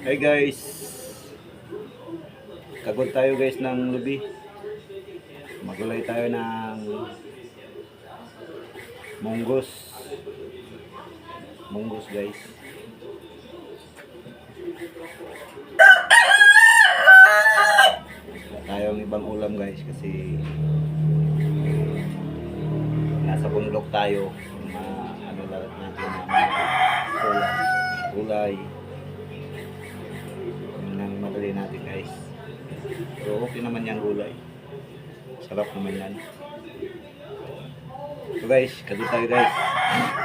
Hey guys. Kagod tayo guys ng lubi. Magulay tayo ng munggos. Munggos guys. Tayong ibang ulam guys kasi nasa bundok tayo. Gulay. Yun ang madali natin guys. So okay naman yung gulay. Sarap naman yan. So guys, kali tayo guys.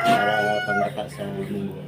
Para pangata sa munggo.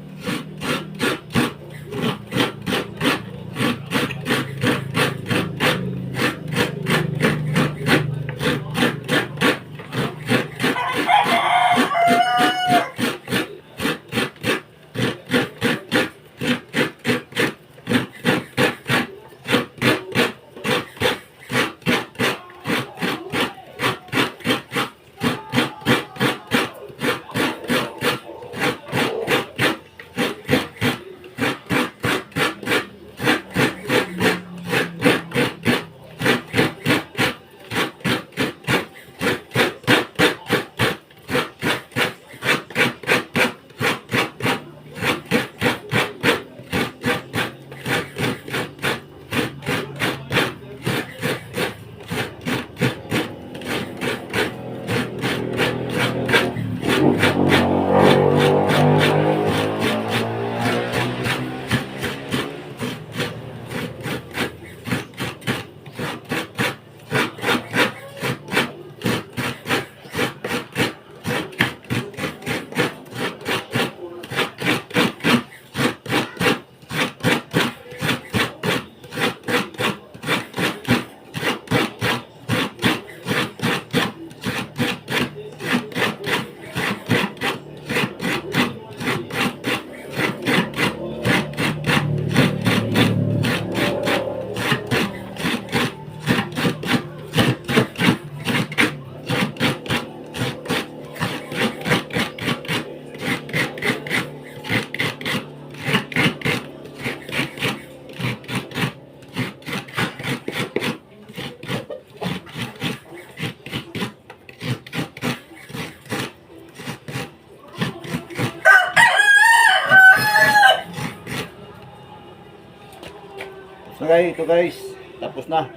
So ito guys, tapos na.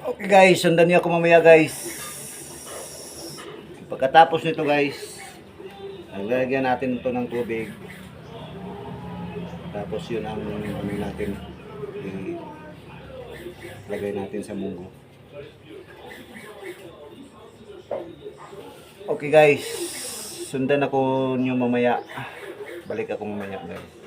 Okay guys, sundan niyo ako mamaya guys. Pagkatapos nito guys, naglagyan natin ito ng tubig. Tapos yun ang ano natin, ilagay natin sa munggo. Okay guys, sundan ako nyo mamaya. Balik ako mamaya guys.